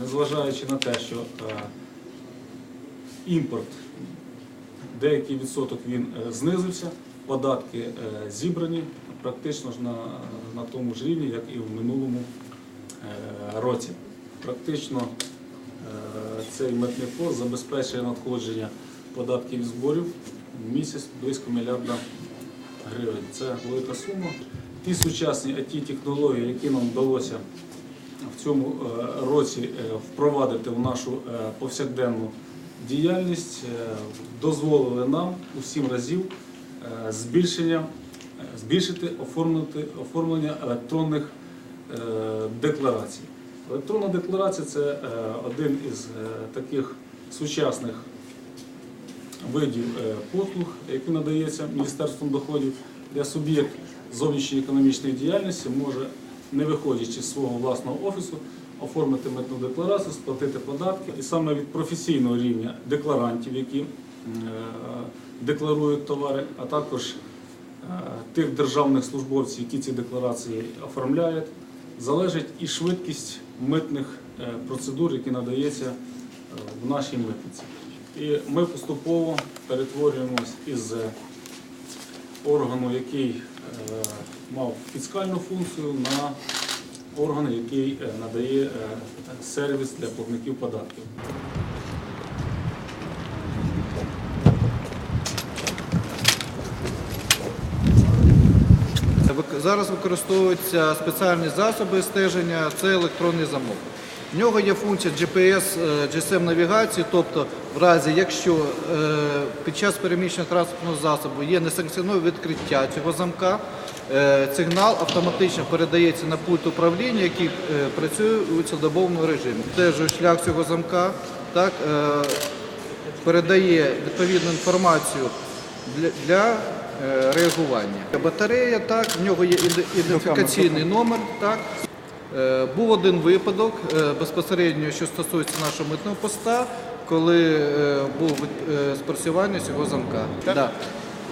незважаючи на те, що е, імпорт, деякий відсоток він е, знизився, податки е, зібрані практично на, на тому ж рівні, як і в минулому році. Практично цей митний пост забезпечує надходження податків і зборів в місяць близько мільярда гривень. Це велика сума. Ті сучасні it технології які нам вдалося в цьому е, році е, впровадити в нашу е, повсякденну діяльність, дозволили нам у сім разів збільшення, збільшити оформлення електронних декларацій. Електронна декларація це один із таких сучасних видів послуг, які надається Міністерством доходів, де суб'єкт зовнішньої економічної діяльності може, не виходячи з свого власного офісу, оформити митну декларацію, сплатити податки. І саме від професійного рівня декларантів, які е, декларують товари, а також е, тих державних службовців, які ці декларації оформляють, залежить і швидкість митних е, процедур, які надається в нашій митниці. І ми поступово перетворюємось із органу, який е, мав фіскальну функцію, на орган, який е, надає е, сервіс для платників податків. Зараз використовуються спеціальні засоби стеження, це електронний замок. В нього є функція GPS, е, GSM навігації, тобто в разі, якщо е, під час переміщення транспортного засобу є несанкціоноване відкриття цього замка, е, сигнал автоматично передається на пульт управління, який працює у цілодобовому режимі. Стежує шлях цього замка, так, передає відповідну інформацію для, реагування. Батарея, так, в нього є ідентифікаційний номер. Так. Е, Був один випадок е, безпосередньо, що стосується нашого митного поста, коли е, був спрацювання цього замка. Да.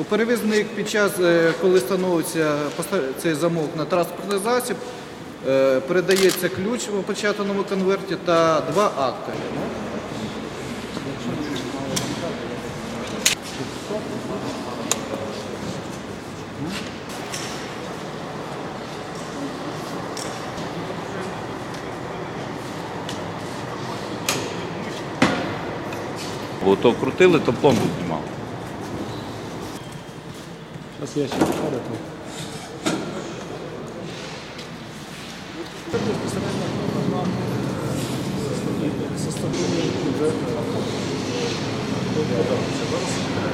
У перевізник під час, коли встановиться поста- цей замок на транспортний засіб, передається ключ в опечатаному конверті та два акти. Бо то крутили, то пломбу знімали. Зараз я ще вкладу.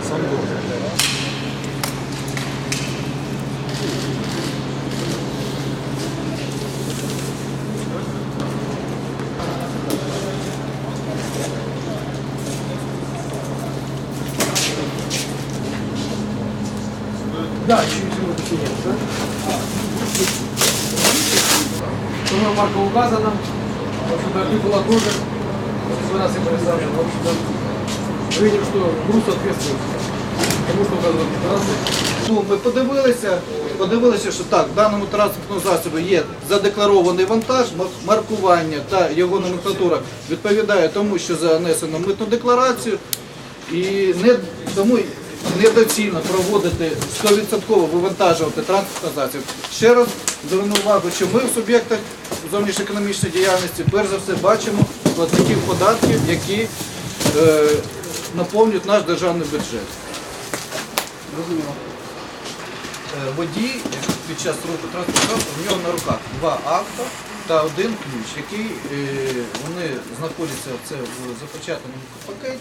Сам добре. Тоже марка указана. В общем-то, не была тоже. Вы нас и представили. В общем-то, мы видим, что груз соответствует тому, что указано в декларации. Ну, ми подивилися, подивилися, що так, в даному транспортному засобі є задекларований вантаж, мар- маркування та його номенклатура відповідає тому, що занесено в митну декларацію, і не тому недоцільно проводити 100% вивантажувати транспортний засіб. Ще раз зверну увагу, що ми в суб'єктах зовнішньоекономічної діяльності перш за все бачимо платників податків, які е, наповнюють наш державний бюджет. Розуміло. Е, Водій під час руху транспорту в нього на руках два акта та один ключ, який е, вони знаходяться це в запечатаному пакеті.